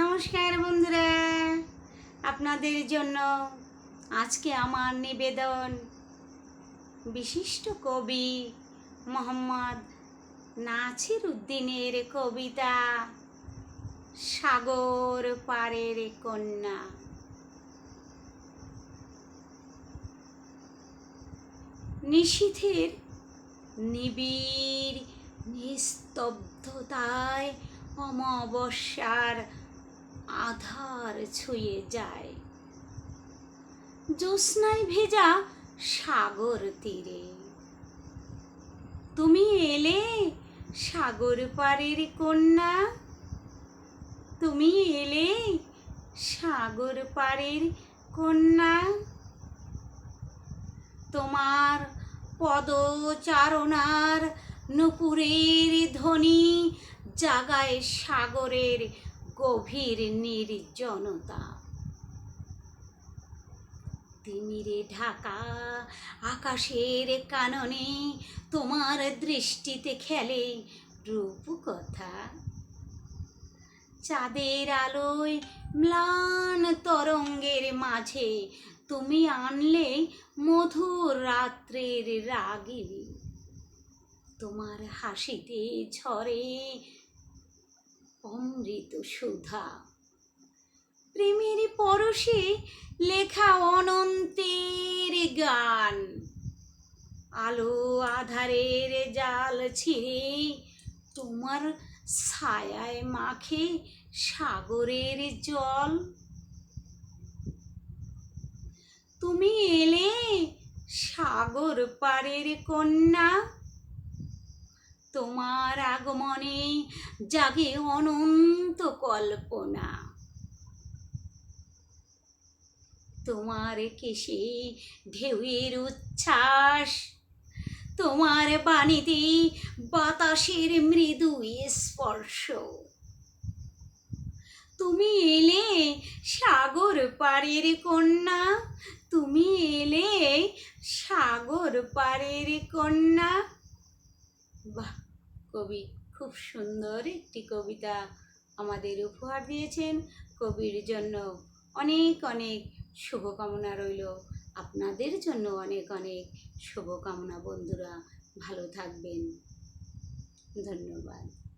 নমস্কার বন্ধুরা। আপনাদের জন্য আজকে আমার নিবেদন বিশিষ্ট কবি মোহাম্মদ নাছির উদ্দিনের কবিতা, সাগর পারের কন্যা। নিশীথের নিবিড় নিস্তব্ধতায় অমাবস্যার আধার ছুঁয়ে যায়। জ্যোৎস্নায় ভেজা সাগর তীরে। তুমি এলে সাগর পাড়ের কন্যা? তুমি এলে সাগর পাড়ের কন্যা? তোমার পদচারণার নুপুরের ধ্বনি জাগায় সাগরের গভীর নির্জনতা। তিমিরে ঢাকা, আকাশের কাননে তোমার দৃষ্টিতে খেলে রূপকথা। চাঁদের আলোয় ম্লান তরঙ্গের মাঝে তুমি আনলে মধুর রাত্রের রাগিনী। তোমার হাসিতে ঝরে অমৃত সুধা। প্রেমের পরশে লেখা অনন্তের গান। আলো আধারের জাল ছিঁড়ে তোমার ছায়ায় মাখে সাগরের জল। তুমি এলে সাগর পাড়ের কন্যা তোমার আগমনে জাগে অনন্ত কল্পনা। তোমার কেশে ঢেউয়ের উচ্ছ্বাস, তোমার বাণীতে বাতাসের মৃদু স্পর্শ। তুমি এলে সাগর পাড়ের কন্যা, তুমি এলে সাগর পাড়ের কন্যা। বাহ! কবি খুব সুন্দর একটি কবিতা আমাদের উপহার দিয়েছেন। কবির জন্য অনেক অনেক শুভকামনা রইল। আপনাদের জন্য অনেক অনেক শুভকামনা বন্ধুরা। ভালো থাকবেন। ধন্যবাদ।